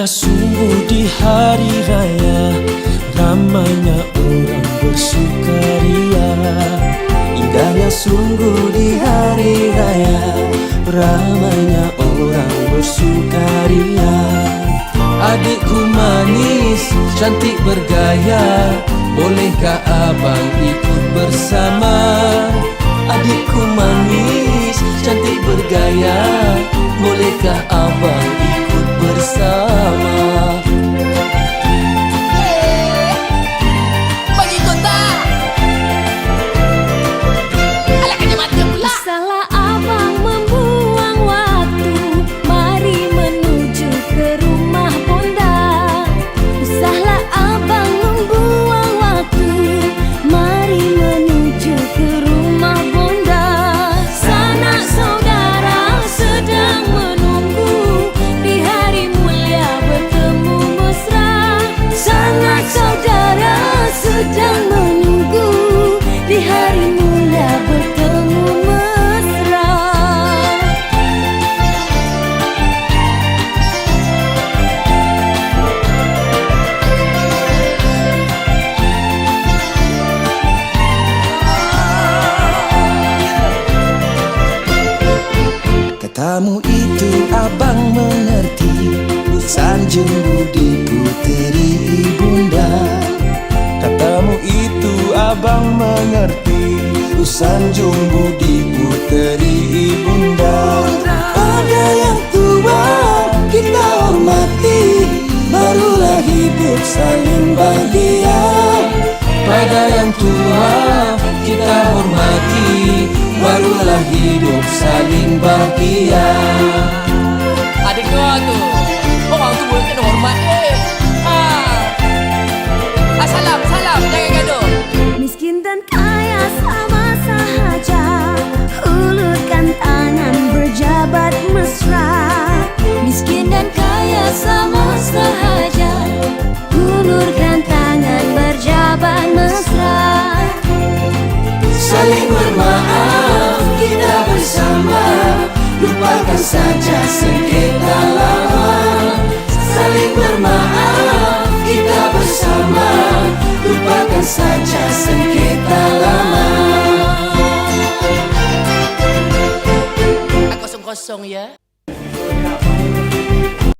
Indahnya sungguh di hari raya Ramainya orang bersukaria Indahnya sungguh di hari raya Ramainya orang bersukaria Adikku manis, cantik bergaya Bolehkah abang ikut bersama? Adikku manis, sedang menunggu Di hari mulia bertemu mesra. Katamu itu abang mengerti Sanjung budi puteri ibunda abang mengerti Sanjung budi puteri ibunda. Pada yang tua kita hormati. Barulah hidup saling bahagia. Pada yang tua kita hormati. Barulah hidup saling bahagia dan kaya sama sahaja. Hulurkan tangan berjabat mesra. Miskin dan kaya sama sahaja. Hulurkan tangan berjabat mesra. Saling bermaaf kita bersama. Lupakan saja Kosong, yeah?